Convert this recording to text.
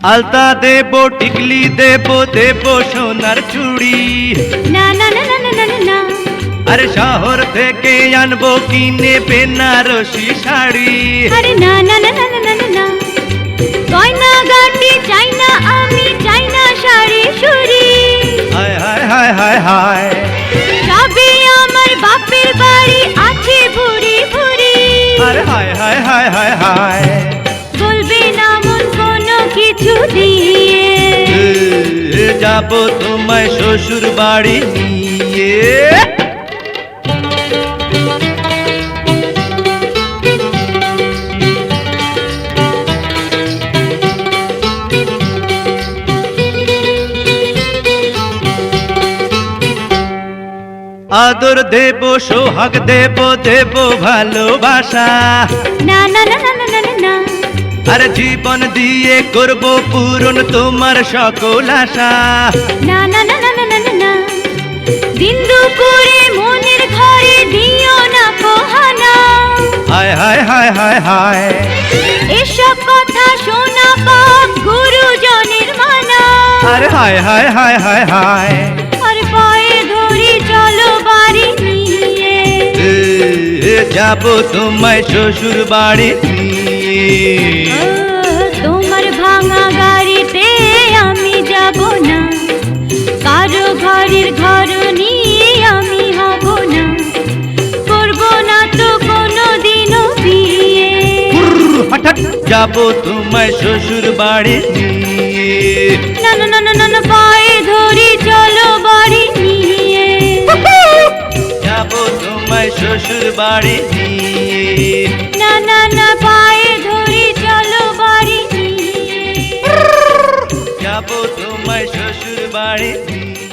আলতা দেব টিকলি দেব দেব সোনার চুড়ি না না না না না না না আরে শহর থেকে আনব কিনে বেনারসি শাড়ি আরে না না না না না না না গয়না গাটি চাই না আমি চাই না শাড়ি হায় হায় হায় হায় হায় আমার বাপের বাড়ি আছে আরে হায় হায় হায় হায় হায় যাব তোমায় শ্বশুর বাড়ি নিয়ে। আদর দেব, সোহাগ দেব দেব ভালোবাসা। না না না না না আর জীবন দিয়ে করব পূরণ তোমার সকল আশা। না না না না না না না বিন্দু করে মনের ঘরে দিও না পোহানা। হায় হায় হায় হায় হায়। এসব কথা শোনা পাপ গুরুজনের মানা। আরে হায় হায় হায় হায় হায়। আর পায়ে ধরি চলো বাড়ি নিয়ে। যাব তোমায় শ্বশুর বাড়ি নিয়ে। তোমার ভাঙা গাড়িতে আমি যাব না। কারও ঘরের ঘর নিয়ে আমি হব না। করব না তো কোনো দিনও বিয়ে হঠাৎ যাব তোমায় শ্বশুর বাড়ি নিয়ে। না না না না না পায়ে ধরি চলো বাড়ি নিয়ে। যাব তোমায় শ্বশুর বাড়ি নিয়ে। না না না যাব তোমার শ্বশুর বাড়িতে